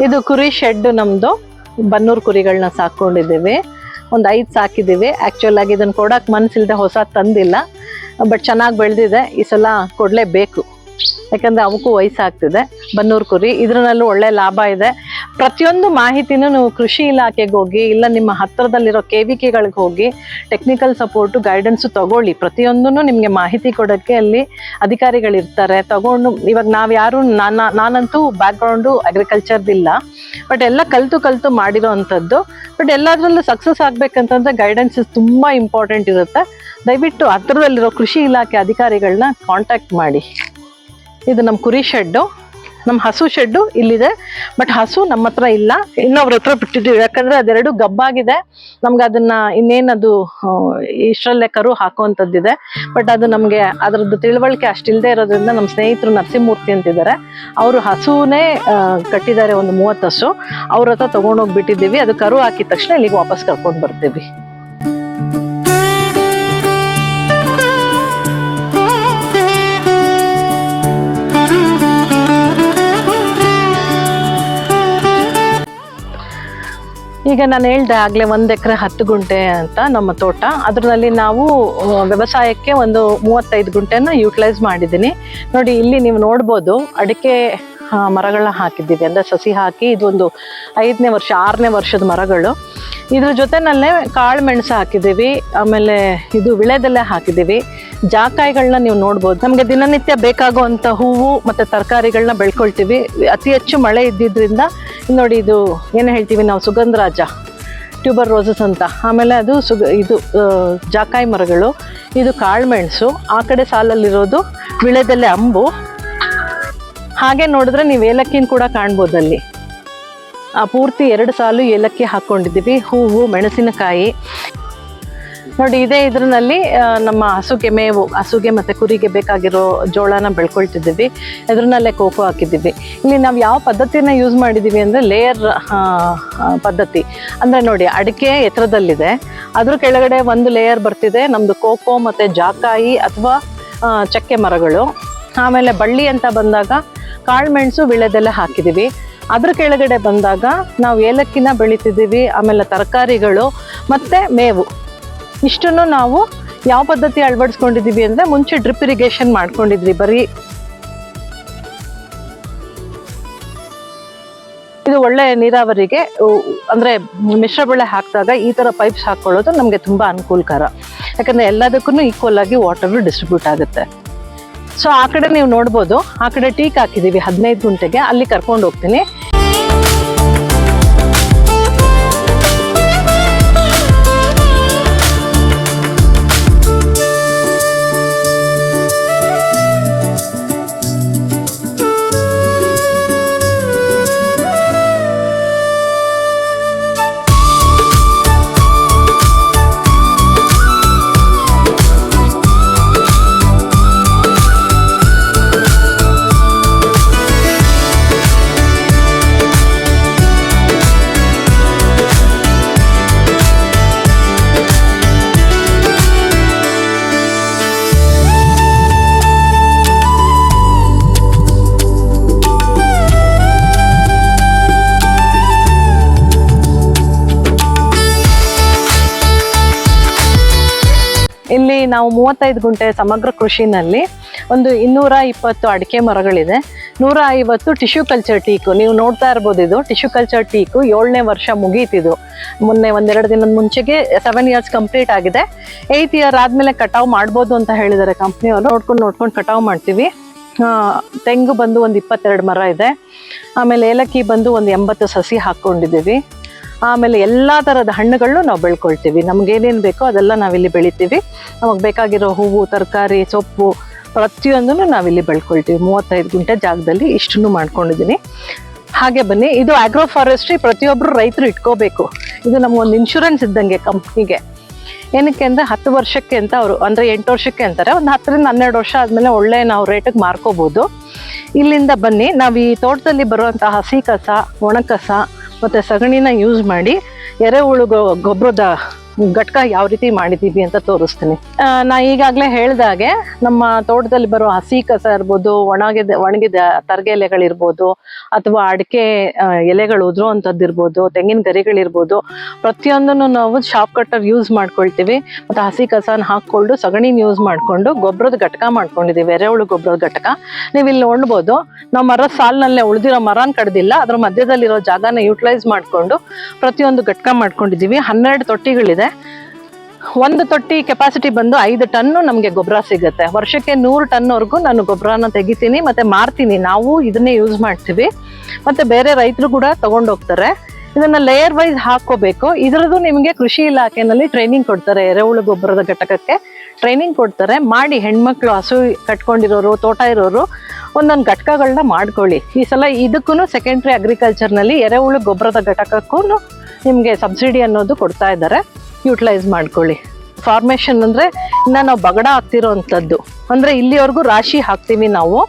ಇದು ಕುರಿ ಶೆಡ್ ನಮ್ದು. ಬನ್ನೂರು ಕುರಿಗಳನ್ನ ಸಾಕೊಂಡಿದ್ದೀವಿ ಒಂದು ಐದು ಸಾಕಿದ್ದೀವಿ. ಆ್ಯಕ್ಚುಲ್ ಆಗಿ ಇದನ್ನು ಕೊಡೋಕೆ ಮನಸ್ಸಿಲ್ಲದೆ ಹೊಸ ತಂದಿಲ್ಲ. ಬಟ್ ಚೆನ್ನಾಗಿ ಬೆಳೆದಿದೆ. ಈ ಸಲ ಕೊಡಲೇಬೇಕು. ಯಾಕಂದರೆ ಅವಕ್ಕೂ ವಯಸ್ಸಾಗ್ತಿದೆ. ಬನ್ನೂರು ಕುರಿ, ಇದ್ರಲ್ಲೂ ಒಳ್ಳೆ ಲಾಭ ಇದೆ. ಪ್ರತಿಯೊಂದು ಮಾಹಿತಿನೂ ನೀವು ಕೃಷಿ ಇಲಾಖೆಗೆ ಹೋಗಿ, ಇಲ್ಲ ನಿಮ್ಮ ಹತ್ತಿರದಲ್ಲಿರೋ ಕೆ ವಿ ಕೆಗಳಿಗೆ ಹೋಗಿ ಟೆಕ್ನಿಕಲ್ ಸಪೋರ್ಟು ಗೈಡೆನ್ಸು ತಗೊಳ್ಳಿ. ಪ್ರತಿಯೊಂದೂ ನಿಮಗೆ ಮಾಹಿತಿ ಕೊಡೋಕ್ಕೆ ಅಲ್ಲಿ ಅಧಿಕಾರಿಗಳಿರ್ತಾರೆ. ತಗೊಂಡು, ಇವಾಗ ನಾವು ಯಾರು ನಾನು, ನಾನಂತೂ ಬ್ಯಾಕ್ಗ್ರೌಂಡು ಅಗ್ರಿಕಲ್ಚರ್ದಿಲ್ಲ ಬಟ್ ಎಲ್ಲ ಕಲಿತು ಕಲಿತು ಮಾಡಿರೋ ಅಂಥದ್ದು. ಬಟ್ ಎಲ್ಲದರಲ್ಲೂ ಸಕ್ಸಸ್ ಆಗಬೇಕಂತಂದ್ರೆ ಗೈಡೆನ್ಸ್ ತುಂಬ ಇಂಪಾರ್ಟೆಂಟ್ ಇರುತ್ತೆ. ದಯವಿಟ್ಟು ಹತ್ತಿರದಲ್ಲಿರೋ ಕೃಷಿ ಇಲಾಖೆ ಅಧಿಕಾರಿಗಳನ್ನ ಕಾಂಟ್ಯಾಕ್ಟ್ ಮಾಡಿ. ಇದು ನಮ್ಮ ಕುರಿ ಶೆಡ್ಡು. ನಮ್ಮ ಹಸು ಶೆಡ್ಡು ಇಲ್ಲಿದೆ. ಬಟ್ ಹಸು ನಮ್ಮ ಹತ್ರ ಇಲ್ಲ. ಇನ್ನೊಬ್ರ ಹತ್ರ ಬಿಟ್ಟಿದ್ದೀವಿ. ಯಾಕಂದ್ರೆ ಅದೆರಡು ಗಬ್ಬಾಗಿದೆ. ನಮ್ಗೆ ಅದನ್ನ ಇನ್ನೇನದು ಇಷ್ಟರಲ್ಲೇ ಕರು ಹಾಕುವಂಥದ್ದಿದೆ. ಬಟ್ ಅದು ನಮಗೆ ಅದರದ್ದು ತಿಳುವಳಿಕೆ ಅಷ್ಟಿಲ್ಲದೆ ಇರೋದ್ರಿಂದ ನಮ್ಮ ಸ್ನೇಹಿತರು ನರಸಿಂಹಮೂರ್ತಿ ಅಂತಿದ್ದಾರೆ. ಅವರು ಹಸುವೇ ಕಟ್ಟಿದ್ದಾರೆ ಒಂದು ಮೂವತ್ತು ಹಸು. ಅವ್ರ ಹತ್ರ ತಗೊಂಡೋಗಿ ಬಿಟ್ಟಿದ್ದೀವಿ ಅದು ಕರು ಹಾಕಿದ ತಕ್ಷಣ ಇಲ್ಲಿಗೆ ವಾಪಸ್ ಕರ್ಕೊಂಡು ಬರ್ತೀವಿ. ಈಗ ನಾನು ಹೇಳ್ದೆ ಆಗ್ಲೇ ಒಂದು ಎಕರೆ ಹತ್ತು ಗುಂಟೆ ಅಂತ ನಮ್ಮ ತೋಟ. ಅದರಲ್ಲಿ ನಾವು ವ್ಯವಸಾಯಕ್ಕೆ ಒಂದು ಮೂವತ್ತೈದು ಗುಂಟೆನ ಯೂಟಿಲೈಸ್ ಮಾಡಿದ್ದೀನಿ. ನೋಡಿ, ಇಲ್ಲಿ ನೀವು ನೋಡ್ಬೋದು, ಅಡಿಕೆ ಮರಗಳನ್ನ ಹಾಕಿದ್ದೀವಿ. ಅಂದರೆ ಸಸಿ ಹಾಕಿ ಇದೊಂದು ಐದನೇ ವರ್ಷ, ಆರನೇ ವರ್ಷದ ಮರಗಳು. ಇದ್ರ ಜೊತೆನಲ್ಲೇ ಕಾಳು ಮೆಣಸು ಹಾಕಿದ್ದೀವಿ. ಆಮೇಲೆ ಇದು ವಿಳೆದೆಲೆ ಹಾಕಿದ್ದೀವಿ. ಜಾಕಾಯಿಗಳನ್ನ ನೀವು ನೋಡ್ಬೋದು. ನಮಗೆ ದಿನನಿತ್ಯ ಬೇಕಾಗುವಂಥ ಹೂವು ಮತ್ತು ತರಕಾರಿಗಳನ್ನ ಬೆಳ್ಕೊಳ್ತೀವಿ. ಅತಿ ಹೆಚ್ಚು ಮಳೆ ಇದ್ದಿದ್ದರಿಂದ ನೋಡಿ ಇದು ಏನು ಹೇಳ್ತೀವಿ ನಾವು, ಸುಗಂಧರಾಜ, ಟ್ಯೂಬರ್ ರೋಸಸ್ ಅಂತ. ಆಮೇಲೆ ಅದು ಸುಗ, ಇದು ಜಾಕಾಯಿ ಮರಗಳು. ಇದು ಕಾಳುಮೆಣಸು ಆ ಕಡೆ ಸಾಲಲ್ಲಿರೋದು ವಿಳೆದೆಲೆ ಅಂಬು. ಹಾಗೆ ನೋಡಿದ್ರೆ ನೀವು ಏಲಕ್ಕಿನ ಕೂಡ ಕಾಣ್ಬೋದಲ್ಲಿ. ಪೂರ್ತಿ ಎರಡು ಸಾಲು ಏಲಕ್ಕಿ ಹಾಕ್ಕೊಂಡಿದ್ದೀವಿ ಹೂವು ಮೆಣಸಿನಕಾಯಿ. ನೋಡಿ, ಇದೇ ಇದರಲ್ಲಿ ನಮ್ಮ ಹಸುಗೆ ಮೇವು, ಹಸುಗೆ ಮತ್ತು ಕುರಿಗೆ ಬೇಕಾಗಿರೋ ಜೋಳನ ಬೆಳ್ಕೊಳ್ತಿದ್ದೀವಿ. ಇದ್ರನ್ನಲ್ಲೇ ಕೋಕೋ ಹಾಕಿದ್ದೀವಿ. ಇಲ್ಲಿ ನಾವು ಯಾವ ಪದ್ಧತಿನ ಯೂಸ್ ಮಾಡಿದ್ದೀವಿ ಅಂದರೆ ಲೇಯರ್ ಪದ್ಧತಿ. ಅಂದರೆ ನೋಡಿ, ಅಡಿಕೆ ಎತ್ತರದಲ್ಲಿದೆ. ಅದ್ರ ಕೆಳಗಡೆ ಒಂದು ಲೇಯರ್ ಬರ್ತಿದೆ. ನಮ್ಮದು ಕೋಕೋ ಮತ್ತು ಜಾಕಾಯಿ ಅಥವಾ ಚಕ್ಕೆ ಮರಗಳು. ಆಮೇಲೆ ಬಳ್ಳಿ ಅಂತ ಬಂದಾಗ ಕಾಳುಮೆಣಸು ವಿಳೆದೆಲ್ಲ ಹಾಕಿದ್ದೀವಿ ಅದ್ರ ಕೆಳಗಡೆ ಬಂದಾಗ ನಾವು ಏಲಕ್ಕಿನ ಬೆಳೀತಿದ್ದೀವಿ ಆಮೇಲೆ ತರಕಾರಿಗಳು ಮತ್ತು ಮೇವು. ಇಷ್ಟನ್ನು ನಾವು ಯಾವ ಪದ್ಧತಿ ಅಳವಡಿಸ್ಕೊಂಡಿದ್ದೀವಿ ಅಂದರೆ ಮುಂಚೆ ಡ್ರಿಪ್ ಇರಿಗೇಷನ್ ಮಾಡ್ಕೊಂಡಿದ್ವಿ ಬರೀ. ಇದು ಒಳ್ಳೆ ನೀರಾವರಿಗೆ ಅಂದರೆ ಮಿಶ್ರ ಬೆಳೆ ಹಾಕಿದಾಗ ಈ ಥರ ಪೈಪ್ಸ್ ಹಾಕ್ಕೊಳ್ಳೋದು ನಮಗೆ ತುಂಬ ಅನುಕೂಲಕರ. ಯಾಕಂದರೆ ಎಲ್ಲದಕ್ಕೂ ಈಕ್ವಲ್ ಆಗಿ ವಾಟರ್ ಡಿಸ್ಟ್ರಿಬ್ಯೂಟ್ ಆಗುತ್ತೆ. ಸೊ ಆ ಕಡೆ ನೀವು ನೋಡ್ಬೋದು. ಆ ಕಡೆ ಟೀಕ್ ಹಾಕಿದ್ದೀವಿ ಹದಿನೈದು ಗಂಟೆಗೆ. ಅಲ್ಲಿ ಕರ್ಕೊಂಡು ಹೋಗ್ತೀನಿ. ನಾವು ಮೂವತ್ತೈದು ಗುಂಟೆ ಸಮಗ್ರ ಕೃಷಿನಲ್ಲಿ ಒಂದು ಇನ್ನೂರ ಇಪ್ಪತ್ತು ಅಡಿಕೆ ಮರಗಳಿದೆ. ನೂರ ಐವತ್ತು ಟಿಶ್ಯೂ ಕಲ್ಚರ್ ಟೀಕು. ನೀವು ನೋಡ್ತಾ ಇರ್ಬೋದು ಇದು. ಟಿಶ್ಯೂ ಕಲ್ಚರ್ ಟೀಕು ಏಳನೇ ವರ್ಷ ಮುಗೀತಿದು. ಮೊನ್ನೆ ಒಂದೆರಡು ದಿನದ ಮುಂಚೆಗೆ ಸೆವೆನ್ ಇಯರ್ಸ್ ಕಂಪ್ಲೀಟ್ ಆಗಿದೆ. ಏಯ್ತ್ ಇಯರ್ ಆದಮೇಲೆ ಕಟಾವ್ ಮಾಡ್ಬೋದು ಅಂತ ಹೇಳಿದ್ದಾರೆ ಕಂಪ್ನಿಯವರು ನೋಡ್ಕೊಂಡು ನೋಡ್ಕೊಂಡು ಕಟಾವ್ ಮಾಡ್ತೀವಿ. ತೆಂಗು ಬಂದು ಒಂದು ಇಪ್ಪತ್ತೆರಡು ಮರ ಇದೆ. ಆಮೇಲೆ ಏಲಕ್ಕಿ ಬಂದು ಒಂದು ಎಂಬತ್ತು ಸಸಿ ಹಾಕ್ಕೊಂಡಿದ್ದೀವಿ ಆಮೇಲೆ ಎಲ್ಲ ಥರದ ಹಣ್ಣುಗಳನ್ನು ನಾವು ಬೆಳ್ಕೊಳ್ತೀವಿ. ನಮ್ಗೆ ಏನೇನು ಬೇಕೋ ಅದೆಲ್ಲ ನಾವಿಲ್ಲಿ ಬೆಳಿತೀವಿ. ನಮಗೆ ಬೇಕಾಗಿರೋ ಹೂವು, ತರಕಾರಿ, ಸೊಪ್ಪು ಪ್ರತಿಯೊಂದನ್ನು ನಾವಿಲ್ಲಿ ಬೆಳ್ಕೊಳ್ತೀವಿ. ಮೂವತ್ತೈದು ಗುಂಟೆ ಜಾಗದಲ್ಲಿ ಇಷ್ಟನ್ನು ಮಾಡ್ಕೊಂಡಿದ್ದೀನಿ ಹಾಗೆ ಬನ್ನಿ, ಇದು ಆಗ್ರೋ ಫಾರೆಸ್ಟ್ರಿ ಪ್ರತಿಯೊಬ್ಬರು ರೈತರು ಇಟ್ಕೋಬೇಕು. ಇದು ನಮಗೊಂದು ಇನ್ಶೂರೆನ್ಸ್ ಇದ್ದಂಗೆ ಕಂಪ್ನಿಗೆ ಏನಕ್ಕೆ ಅಂದರೆ ಹತ್ತು ವರ್ಷಕ್ಕೆ ಅಂತ ಅವರು, ಅಂದರೆ ಎಂಟು ವರ್ಷಕ್ಕೆ ಅಂತಾರೆ. ಒಂದು ಹತ್ತರಿಂದ ಹನ್ನೆರಡು ವರ್ಷ ಆದಮೇಲೆ ಒಳ್ಳೆ ನಾವು ರೇಟಿಗೆ ಮಾರ್ಕೋಬೋದು. ಇಲ್ಲಿಂದ ಬನ್ನಿ, ನಾವು ಈ ತೋಟದಲ್ಲಿ ಬರುವಂತಹ ಹಸಿ ಕಸ, ಒಣ ಕಸ ಮತ್ತು ಸಗಣಿನ ಯೂಸ್ ಮಾಡಿ ಎರೆಹುಳು ಗೊಬ್ಬರದ ಘಟಕ ಯಾವ ರೀತಿ ಮಾಡಿದೀವಿ ಅಂತ ತೋರಿಸ್ತೀನಿ. ನಾ ಈಗಾಗಲೇ ಹೇಳ್ದಾಗೆ ನಮ್ಮ ತೋಟದಲ್ಲಿ ಬರೋ ಹಸಿ ಕಸ ಇರ್ಬೋದು, ಒಣಗಿದ ಒಣಗಿದ ತರಗೆ ಎಲೆಗಳಿರ್ಬೋದು ಅಥವಾ ಅಡಿಕೆ ಎಲೆಗಳು ಉದುರುವಂಥದ್ದು ಇರ್ಬೋದು, ತೆಂಗಿನ ಗರಿಗಳಿರ್ಬೋದು ಪ್ರತಿಯೊಂದನ್ನು ನಾವು ಶಾಪ್ ಕಟ್ಟರ್ ಯೂಸ್ ಮಾಡ್ಕೊಳ್ತೀವಿ. ಮತ್ತು ಹಸಿ ಕಸನ ಹಾಕ್ಕೊಂಡು ಸಗಣಿನ ಯೂಸ್ ಮಾಡಿಕೊಂಡು ಗೊಬ್ಬರದ ಘಟಕ ಮಾಡ್ಕೊಂಡಿದ್ದೀವಿ, ಎರೆಹುಳು ಗೊಬ್ಬರದ ಘಟಕ. ನೀವು ಇಲ್ಲಿ ನೋಡ್ಬೋದು, ನಾವು ಮರದ ಸಾಲಿನಲ್ಲೇ ಉಳಿದಿರೋ ಮರನ ಕಡ್ದಿಲ್ಲ, ಅದ್ರ ಮಧ್ಯದಲ್ಲಿರೋ ಜಾಗನ ಯೂಟಿಲೈಸ್ ಮಾಡಿಕೊಂಡು ಪ್ರತಿಯೊಂದು ಘಟಕ ಮಾಡ್ಕೊಂಡಿದ್ದೀವಿ. ಹನ್ನೆರಡು ತೊಟ್ಟಿಗಳಿದೆ. ಒಂದು ತೊಟ್ಟಿ ಕೆಪಾಸಿಟಿ ಬಂದು ಐದು ಟನ್ನು ನಮಗೆ ಗೊಬ್ಬರ ಸಿಗುತ್ತೆ. ವರ್ಷಕ್ಕೆ ನೂರು ಟನ್ವರೆಗೂ ನಾನು ಗೊಬ್ಬರನ ತೆಗಿತೀನಿ, ಮತ್ತೆ ಮಾರ್ತೀನಿ. ನಾವು ಇದನ್ನೇ ಯೂಸ್ ಮಾಡ್ತೀವಿ. ಮತ್ತೆ ಬೇರೆ ರೈತರು ಕೂಡ ತಗೊಂಡು ಹೋಗ್ತಾರೆ. ಇದನ್ನ ಲೇಯರ್ ವೈಸ್ ಹಾಕೋಬೇಕು ಇದರದ್ದು ನಿಮಗೆ ಕೃಷಿ ಇಲಾಖೆನಲ್ಲಿ ಟ್ರೈನಿಂಗ್ ಕೊಡ್ತಾರೆ, ಎರೆಹುಳು ಗೊಬ್ಬರದ ಘಟಕಕ್ಕೆ ಟ್ರೈನಿಂಗ್ ಕೊಡ್ತಾರೆ. ಮಾಡಿ ಹೆಣ್ಮಕ್ಳು ಹಸು ಕಟ್ಕೊಂಡಿರೋರು, ತೋಟ ಇರೋರು, ಒಂದೊಂದು ಘಟಕಗಳನ್ನ ಮಾಡ್ಕೊಳ್ಳಿ. ಈ ಸಲ ಇದಕ್ಕೂ ಸೆಕೆಂಡ್ರಿ ಅಗ್ರಿಕಲ್ಚರ್ನಲ್ಲಿ ಎರೆಹುಳು ಗೊಬ್ಬರದ ಘಟಕಕ್ಕೂ ನಿಮಗೆ ಸಬ್ಸಿಡಿ ಅನ್ನೋದು ಕೊಡ್ತಾ ಇದ್ದಾರೆ. ಯೂಟಿಲೈಸ್ ಮಾಡ್ಕೊಳ್ಳಿ. ಫಾರ್ಮೇಷನ್ ಅಂದರೆ ಇನ್ನು ನಾವು ಬಗಡ ಹಾಕ್ತಿರೋ ಅಂಥದ್ದು ಅಂದರೆ ಇಲ್ಲಿವರೆಗೂ ರಾಶಿ ಹಾಕ್ತೀವಿ ನಾವು.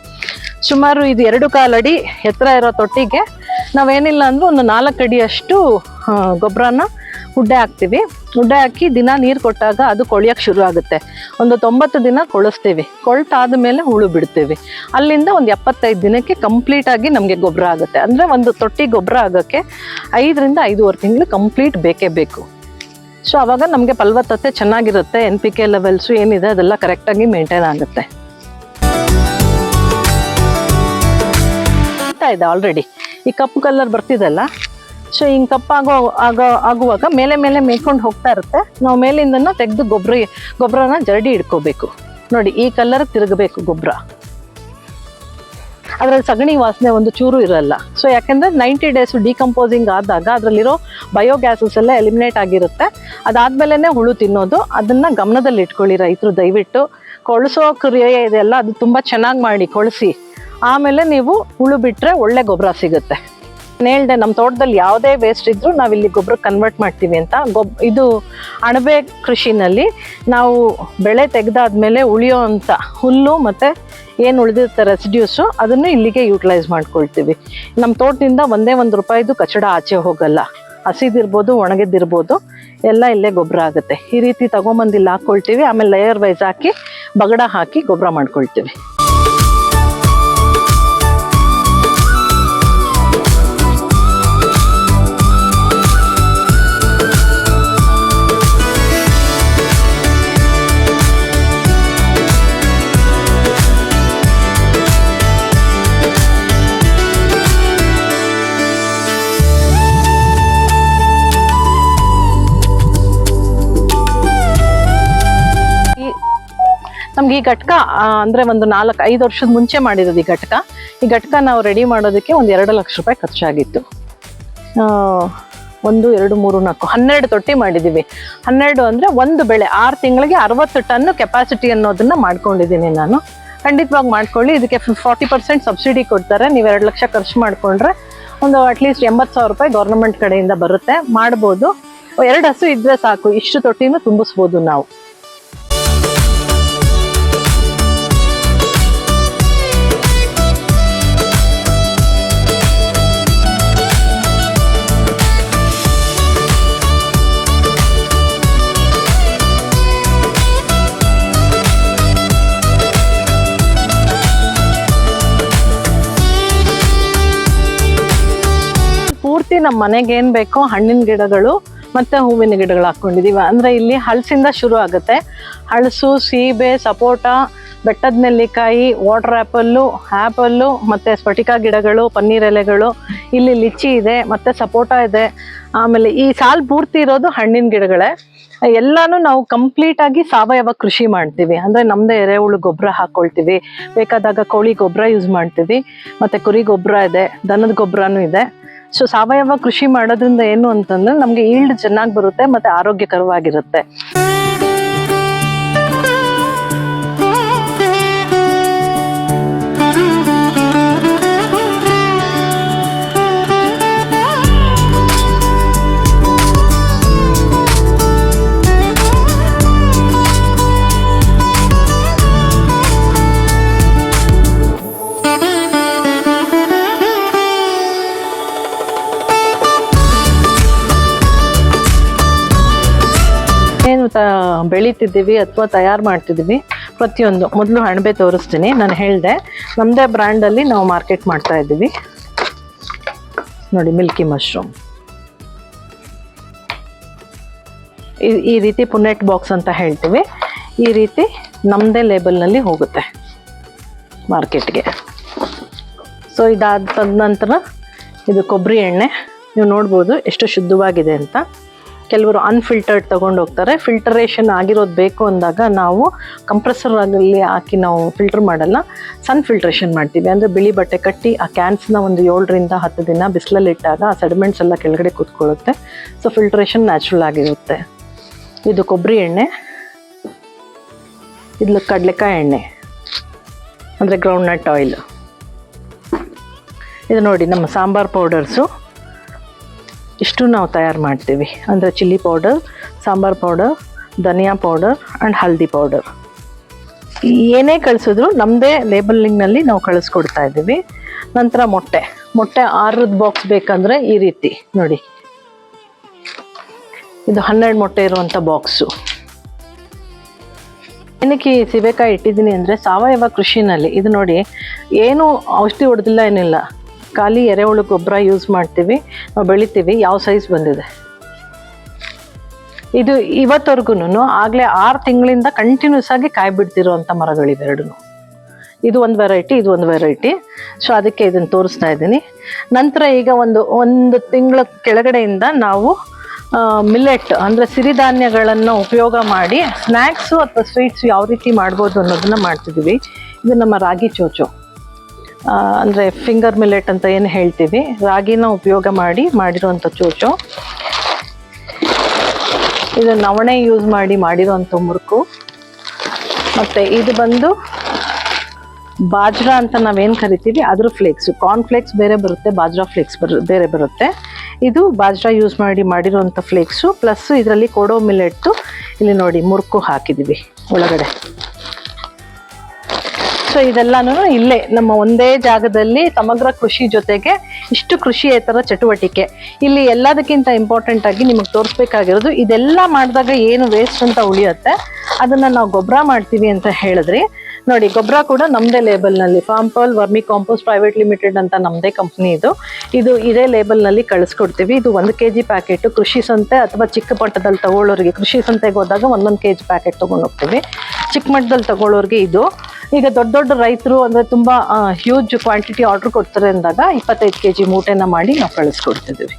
ಸುಮಾರು ಇದು ಎರಡು ಕಾಲಡಿ ಎತ್ತರ ಇರೋ ತೊಟ್ಟಿಗೆ ನಾವೇನಿಲ್ಲ ಅಂದ್ರೆ ಒಂದು ನಾಲ್ಕು ಅಡಿಯಷ್ಟು ಗೊಬ್ಬರನ ಉಡ್ಡೆ ಹಾಕ್ತೀವಿ. ಉಡ್ಡೆ ಹಾಕಿ ದಿನ ನೀರು ಕೊಟ್ಟಾಗ ಅದು ಕೊಳಿಯೋಕ್ಕೆ ಶುರು ಆಗುತ್ತೆ. ಒಂದು ತೊಂಬತ್ತು ದಿನ ಕೊಳಿಸ್ತೀವಿ. ಕೊಳ್ತಾದ ಮೇಲೆ ಹುಳು ಬಿಡ್ತೀವಿ. ಅಲ್ಲಿಂದ ಒಂದು ಎಪ್ಪತ್ತೈದು ದಿನಕ್ಕೆ ಕಂಪ್ಲೀಟ್ ಆಗಿ ನಮಗೆ ಗೊಬ್ಬರ ಆಗುತ್ತೆ. ಅಂದರೆ ಒಂದು ತೊಟ್ಟಿ ಗೊಬ್ಬರ ಆಗೋಕ್ಕೆ ಐದರಿಂದ ಐದೂವರೆ ತಿಂಗಳು ಕಂಪ್ಲೀಟ್ ಬೇಕೇ ಬೇಕು. ಸೊ ಅವಾಗ ನಮಗೆ ಫಲವತ್ತತೆ ಚೆನ್ನಾಗಿರುತ್ತೆ ಎನ್ ಪಿ ಕೆ ಲೆವೆಲ್ಸು ಏನಿದೆ ಅದೆಲ್ಲ ಕರೆಕ್ಟಾಗಿ ಮೇಂಟೈನ್ ಆಗುತ್ತೆ. ಆಗ್ತಾ ಇದೆ ಆಲ್ರೆಡಿ ಈ ಕಪ್ಪು ಕಲರ್ ಬರ್ತಿದೆಲ್ಲ. ಸೊ ಹಿಂಗೆ ಕಪ್ಪಾಗೋ ಆಗೋ ಆಗುವಾಗ ಮೇಲೆ ಮೇಲೆ ಮೇಯ್ಕೊಂಡು ಹೋಗ್ತಾ ಇರುತ್ತೆ. ನಾವು ಮೇಲಿಂದನ ತೆಗೆದು ಗೊಬ್ಬರ, ಗೊಬ್ಬರನ ಜರಡಿ ಇಡ್ಕೋಬೇಕು ನೋಡಿ, ಈ ಕಲರ್ ತಿರುಗಬೇಕು ಗೊಬ್ಬರ. ಅದರಲ್ಲಿ ಸಗಣಿ ವಾಸನೆ ಒಂದು ಚೂರು ಇರಲ್ಲ. ಸೊ ಯಾಕೆಂದ್ರೆ ನೈಂಟಿ ಡೇಸ್ ಡಿಕಂಪೋಸಿಂಗ್ ಆದಾಗ ಅದರಲ್ಲಿರೋ ಬಯೋಗ್ಯಾಸಸ್ ಎಲ್ಲ ಎಲಿಮಿನೇಟ್ ಆಗಿರುತ್ತೆ. ಅದಾದ್ಮೇಲೆ ಹುಳು ತಿನ್ನೋದು. ಅದನ್ನ ಗಮನದಲ್ಲಿ ಇಟ್ಕೊಳ್ಳಿ ರೈತರು, ದಯವಿಟ್ಟು. ಕೊಳಸೋ ಕ್ರಿಯೆ ಇದೆಲ್ಲ ಅದು ತುಂಬಾ ಚೆನ್ನಾಗಿ ಮಾಡಿ ಕೊಳಸಿ. ಆಮೇಲೆ ನೀವು ಹುಳು ಬಿಟ್ರೆ ಒಳ್ಳೆ ಗೊಬ್ಬರ ಸಿಗುತ್ತೆ. ಹೇಳ್ದೆ ನಮ್ಮ ತೋಟದಲ್ಲಿ ಯಾವುದೇ ವೇಸ್ಟ್ ಇದ್ರೂ ನಾವು ಇಲ್ಲಿ ಗೊಬ್ಬರ ಕನ್ವರ್ಟ್ ಮಾಡ್ತೀವಿ ಅಂತ. ಗೊಬ್, ಇದು ಅಣಬೆ ಕೃಷಿನಲ್ಲಿ ನಾವು ಬೆಳೆ ತೆಗೆದಾದ್ಮೇಲೆ ಉಳಿಯೋ ಅಂತ ಹುಲ್ಲು ಮತ್ತು ಏನು ಉಳಿದಿರುತ್ತೆ ರೆಸಿಡ್ಯೂಸು ಅದನ್ನು ಇಲ್ಲಿಗೆ ಯೂಟಿಲೈಸ್ ಮಾಡ್ಕೊಳ್ತೀವಿ. ನಮ್ಮ ತೋಟದಿಂದ ಒಂದೇ ಒಂದು ರೂಪಾಯಿದು ಕಚಡ ಆಚೆ ಹೋಗಲ್ಲ. ಹಸಿದಿರ್ಬೋದು ಒಣಗಿದ್ದಿರ್ಬೋದು ಎಲ್ಲ ಇಲ್ಲೇ ಗೊಬ್ಬರ ಆಗುತ್ತೆ. ಈ ರೀತಿ ತಗೊಂಬಂದು ಹಾಕ್ಕೊಳ್ತೀವಿ. ಆಮೇಲೆ ಲೇಯರ್ ವೈಸ್ ಹಾಕಿ ಬಗಡ ಹಾಕಿ ಗೊಬ್ಬರ ಮಾಡ್ಕೊಳ್ತೀವಿ. ಈ ಘಟಕ ಅಂದ್ರೆ ಒಂದು ನಾಲ್ಕು, ಐದು ವರ್ಷದ ಮುಂಚೆ ಮಾಡಿರೋದು ಈ ಘಟಕ ಈ ಘಟಕ ನಾವು ರೆಡಿ ಮಾಡೋದಕ್ಕೆ ಒಂದು ಎರಡು ಲಕ್ಷ ರೂಪಾಯಿ ಖರ್ಚಾಗಿತ್ತು. ಒಂದು, ಎರಡು, ಮೂರು, ನಾಲ್ಕು, ಹನ್ನೆರಡು ತೊಟ್ಟಿ ಮಾಡಿದ್ದೀವಿ ಹನ್ನೆರಡು ಅಂದರೆ ಒಂದು ಬೆಳೆ, ಆರು ತಿಂಗಳಿಗೆ ಅರವತ್ತು ಟನ್ ಕೆಪಾಸಿಟಿ ಅನ್ನೋದನ್ನು ಮಾಡ್ಕೊಂಡಿದ್ದೀನಿ ನಾನು. ಖಂಡಿತವಾಗಿ ಮಾಡ್ಕೊಳ್ಳಿ, ಇದಕ್ಕೆ ಫಾರ್ಟಿ ಪರ್ಸೆಂಟ್ ಸಬ್ಸಿಡಿ ಕೊಡ್ತಾರೆ. ನೀವು ಎರಡು ಲಕ್ಷ ಖರ್ಚು ಮಾಡಿಕೊಂಡ್ರೆ ಒಂದು ಅಟ್ಲೀಸ್ಟ್ ಎಂಬತ್ತು ಸಾವಿರ ರೂಪಾಯಿ ಗೌರ್ಮೆಂಟ್ ಕಡೆಯಿಂದ ಬರುತ್ತೆ. ಮಾಡ್ಬೋದು. ಎರಡು ಹಸು ಇದ್ದರೆ ಸಾಕು, ಇಷ್ಟು ತೊಟ್ಟಿನೂ ತುಂಬಿಸ್ಬೋದು ನಾವು. ನಮ್ಮ ಮನೆಗೆ ಏನ್ ಬೇಕೋ ಹಣ್ಣಿನ ಗಿಡಗಳು ಮತ್ತೆ ಹೂವಿನ ಗಿಡಗಳು ಹಾಕೊಂಡಿದೀವಿ ಅಂದ್ರೆ ಇಲ್ಲಿ ಹಲಸಿಂದ ಶುರು ಆಗುತ್ತೆ. ಹಲಸು ಸೀಬೆ, ಸಪೋಟ, ಬೆಟ್ಟದ ನೆಲ್ಲಿಕಾಯಿ ವಾಟರ್ ಆ್ಯಪಲ್ಲು ಆ್ಯಪಲ್ಲು ಮತ್ತೆ ಸ್ಫಟಿಕ ಗಿಡಗಳು, ಪನ್ನೀರ್ ಎಲೆಗಳು, ಇಲ್ಲಿ ಲಿಚ್ಚಿ ಇದೆ, ಮತ್ತೆ ಸಪೋಟ ಇದೆ. ಆಮೇಲೆ ಈ ಸಾಲ್ ಪೂರ್ತಿ ಇರೋದು ಹಣ್ಣಿನ ಗಿಡಗಳೇ. ಎಲ್ಲಾನು ನಾವು ಕಂಪ್ಲೀಟ್ ಆಗಿ ಸಾವಯವ ಕೃಷಿ ಮಾಡ್ತೀವಿ. ಅಂದ್ರೆ ನಮ್ದೇ ಎರೆಹುಳು ಗೊಬ್ಬರ ಹಾಕೊಳ್ತೀವಿ. ಬೇಕಾದಾಗ ಕೋಳಿ ಗೊಬ್ಬರ ಯೂಸ್ ಮಾಡ್ತೀವಿ. ಮತ್ತೆ ಕುರಿ ಗೊಬ್ಬರ ಇದೆ, ದನದ ಗೊಬ್ಬರನೂ ಇದೆ. ಸೊ ಸಾವಯವ ಕೃಷಿ ಮಾಡೋದ್ರಿಂದ ಏನು ಅಂತಂದ್ರೆ ನಮಗೆ ಈಲ್ಡ್ ಚೆನ್ನಾಗಿ ಬರುತ್ತೆ ಮತ್ತೆ ಆರೋಗ್ಯಕರವಾಗಿರುತ್ತೆ. ಬೆಳೀತಿದ್ದೀವಿ ಅಥವಾ ತಯಾರು ಮಾಡ್ತಿದ್ದೀವಿ, ಪ್ರತಿಯೊಂದು. ಮೊದಲು ಅಣಬೆ ತೋರಿಸ್ತೀನಿ, ನಾನು ಹೇಳಿದೆ. ನಮ್ಮದೇ ಬ್ರ್ಯಾಂಡಲ್ಲಿ ನಾವು ಮಾರ್ಕೆಟ್ ಮಾಡ್ತಾ ಇದ್ದೀವಿ. ನೋಡಿ ಮಿಲ್ಕಿ ಮಶ್ರೂಮ್ ಈ- ಈ ರೀತಿ ಪುನೆಟ್ ಬಾಕ್ಸ್ ಅಂತ ಹೇಳ್ತೀವಿ. ಈ ರೀತಿ ನಮ್ಮದೇ ಲೇಬಲ್ನಲ್ಲಿ ಹೋಗುತ್ತೆ ಮಾರ್ಕೆಟ್ಗೆ ಸೊ ಇದಾದ ತದನಂತರ ಇದು ಕೊಬ್ಬರಿ ಎಣ್ಣೆ. ನೀವು ನೋಡ್ಬೋದು, ಎಷ್ಟು ಶುದ್ಧವಾಗಿದೆ ಅಂತ. ಕೆಲವರು ಅನ್ಫಿಲ್ಟರ್ಡ್ ತೊಗೊಂಡು ಹೋಗ್ತಾರೆ. ಫಿಲ್ಟರೇಷನ್ ಆಗಿರೋದು ಬೇಕು ಅಂದಾಗ ನಾವು ಕಂಪ್ರೆಸರಲ್ಲಿ ಹಾಕಿ ನಾವು ಫಿಲ್ಟರ್ ಮಾಡಲ್ಲ. ಸನ್ ಫಿಲ್ಟ್ರೇಷನ್ ಮಾಡ್ತೀವಿ. ಅಂದರೆ ಬಿಳಿ ಬಟ್ಟೆ ಕಟ್ಟಿ ಆ ಕ್ಯಾನ್ಸ್ನ ಒಂದು ಏಳರಿಂದ ಹತ್ತು ದಿನ ಬಿಸಿಲಲ್ಲಿ ಇಟ್ಟಾಗ ಆ ಸೆಡಿಮೆಂಟ್ಸ್ ಎಲ್ಲ ಕೆಳಗಡೆ ಕೂತ್ಕೊಳ್ಳುತ್ತೆ. ಸೊ ಫಿಲ್ಟ್ರೇಷನ್ ನ್ಯಾಚುರಲ್ ಆಗಿರುತ್ತೆ. ಇದು ಕೊಬ್ಬರಿ ಎಣ್ಣೆ. ಇದು ಕಡಲೆಕಾಯಿ ಎಣ್ಣೆ. ಅಂದರೆ ಗ್ರೌಂಡ್ನಟ್ ಆಯಿಲ್ ಇದು ನೋಡಿ ನಮ್ಮ ಸಾಂಬಾರ್ ಪೌಡರ್ಸು ಇಷ್ಟು ನಾವು ತಯಾರು ಮಾಡ್ತೀವಿ. ಅಂದರೆ ಚಿಲ್ಲಿ ಪೌಡರ್, ಸಾಂಬಾರ್ ಪೌಡರ್, ಧನಿಯಾ ಪೌಡರ್ ಆ್ಯಂಡ್ ಹಲ್ದಿ ಪೌಡರ್. ಏನೇ ಕಳಿಸಿದ್ರು ನಮ್ಮದೇ ಲೇಬಲಿಂಗ್ನಲ್ಲಿ ನಾವು ಕಳಿಸ್ಕೊಡ್ತಾ ಇದ್ದೀವಿ. ನಂತರ ಮೊಟ್ಟೆ. ಮೊಟ್ಟೆ ಆರದ ಬಾಕ್ಸ್ ಬೇಕಂದರೆ ಈ ರೀತಿ ನೋಡಿ. ಇದು ಹನ್ನೆರಡು ಮೊಟ್ಟೆ ಇರುವಂಥ ಬಾಕ್ಸು ಏನಕ್ಕೆ ಈ ಸೀಬೆಕಾಯಿ ಇಟ್ಟಿದ್ದೀನಿ ಅಂದರೆ ಸಾವಯವ ಕೃಷಿನಲ್ಲಿ. ಇದು ನೋಡಿ, ಏನು ಔಷಧಿ ಹೊಡೆದಿಲ್ಲ ಏನಿಲ್ಲ. ಖಾಲಿ ಎರೆಹುಳು ಗೊಬ್ಬರ ಯೂಸ್ ಮಾಡ್ತೀವಿ ಬೆಳಿತೀವಿ, ಯಾವ ಸೈಜ್ ಬಂದಿದೆ. ಇದು ಇವತ್ತವರೆಗೂ ಆಗಲೇ ಆರು ತಿಂಗಳಿಂದ ಕಂಟಿನ್ಯೂಸ್ ಆಗಿ ಕಾಯಿ ಬಿಡ್ತಿರೋವಂಥ ಮರಗಳಿವೆರಡು ಇದು ಒಂದು ವೆರೈಟಿ ಇದು ಒಂದು ವೆರೈಟಿ ಸೊ ಅದಕ್ಕೆ ಇದನ್ನು ತೋರಿಸ್ತಾ ಇದ್ದೀನಿ. ನಂತರ ಈಗ ಒಂದು ಒಂದು ತಿಂಗಳ ಕೆಳಗಡೆಯಿಂದ ನಾವು ಮಿಲ್ಲೆಟ್ ಅಂದರೆ ಸಿರಿಧಾನ್ಯಗಳನ್ನು ಉಪಯೋಗ ಮಾಡಿ ಸ್ನ್ಯಾಕ್ಸು ಅಥವಾ ಸ್ವೀಟ್ಸು ಯಾವ ರೀತಿ ಮಾಡ್ಬೋದು ಅನ್ನೋದನ್ನ ಮಾಡ್ತಿದ್ದೀವಿ. ಇದು ನಮ್ಮ ರಾಗಿ ಚೋಚು. ಅಂದರೆ ಫಿಂಗರ್ ಮಿಲೆಟ್ ಅಂತ ಏನು ಹೇಳ್ತೀವಿ, ರಾಗಿನ ಉಪಯೋಗ ಮಾಡಿ ಮಾಡಿರುವಂಥ ಚೂಚು. ಇದು ನವಣೆ ಯೂಸ್ ಮಾಡಿ ಮಾಡಿರುವಂಥ ಮುರುಕು. ಮತ್ತು ಇದು ಬಂದು ಬಾಜ್ರ ಅಂತ ನಾವೇನು ಕರಿತೀವಿ, ಅದ್ರ ಫ್ಲೇಕ್ಸು ಕಾರ್ನ್ ಫ್ಲೇಕ್ಸ್ ಬೇರೆ ಬರುತ್ತೆ, ಬಾಜ್ರ ಫ್ಲೇಕ್ಸ್ ಬರ್, ಬೇರೆ ಬರುತ್ತೆ. ಇದು ಬಾಜ್ರಾ ಯೂಸ್ ಮಾಡಿ ಮಾಡಿರುವಂಥ ಫ್ಲೇಕ್ಸು ಪ್ಲಸ್ ಇದರಲ್ಲಿ ಕೊಡೋ ಮಿಲೆಟ್ಟು ಇಲ್ಲಿ ನೋಡಿ ಮುರುಕು ಹಾಕಿದ್ದೀವಿ ಒಳಗಡೆ. ಸೊ ಇದೆಲ್ಲನೂ ಇಲ್ಲೇ, ನಮ್ಮ ಒಂದೇ ಜಾಗದಲ್ಲಿ ಸಮಗ್ರ ಕೃಷಿ ಜೊತೆಗೆ ಇಷ್ಟು ಕೃಷಿಯೇತರ ಚಟುವಟಿಕೆ. ಇಲ್ಲಿ ಎಲ್ಲದಕ್ಕಿಂತ ಇಂಪಾರ್ಟೆಂಟ್ ಆಗಿ ನಿಮಗೆ ತೋರಿಸ್ಬೇಕಾಗಿರೋದು, ಇದೆಲ್ಲ ಮಾಡಿದಾಗ ಏನು ವೇಸ್ಟ್ ಅಂತ ಉಳಿಯುತ್ತೆ, ಅದನ್ನ ನಾವು ಗೊಬ್ಬರ ಮಾಡ್ತೀವಿ ಅಂತ ಹೇಳಿದ್ರಿ. ನೋಡಿ ಗೊಬ್ಬರ ಕೂಡ ನಮ್ಮದೇ ಲೇಬಲ್ನಲ್ಲಿ ನಲ್ಲಿ pearl vermi compost private limited ಅಂತ ನಮ್ಮದೇ ಕಂಪ್ನಿ ಇದು. ಇದು ಇದೇ ಲೇಬಲ್ನಲ್ಲಿ ಕಳಿಸ್ಕೊಡ್ತೀವಿ. ಇದು ಒಂದು ಕೆ ಜಿ ಪ್ಯಾಕೆಟು ಕೃಷಿ ಸಂತೆ ಅಥವಾ ಚಿಕ್ಕ ಮಟ್ಟದಲ್ಲಿ ತಗೊಳ್ಳೋರಿಗೆ, ಕೃಷಿ ಸಂತೆಗೆ ಹೋದಾಗ ಒಂದೊಂದು ಕೆ ಜಿ ಪ್ಯಾಕೆಟ್ ತೊಗೊಂಡು ಹೋಗ್ತೀವಿ. ಚಿಕ್ಕ ಮಟ್ಟದಲ್ಲಿ ತಗೊಳ್ಳೋರಿಗೆ ಇದು ಈಗ ದೊಡ್ಡ ದೊಡ್ಡ ರೈತರು ಅಂದರೆ ತುಂಬ ಹ್ಯೂಜ್ ಕ್ವಾಂಟಿಟಿ ಆರ್ಡರ್ ಕೊಡ್ತಾರೆ ಅಂದಾಗ ಇಪ್ಪತ್ತೈದು ಕೆ ಜಿ ಮೂಟೆನ ಮಾಡಿ ನಾವು ಕಳಿಸ್ಕೊಡ್ತಿದ್ದೀವಿ.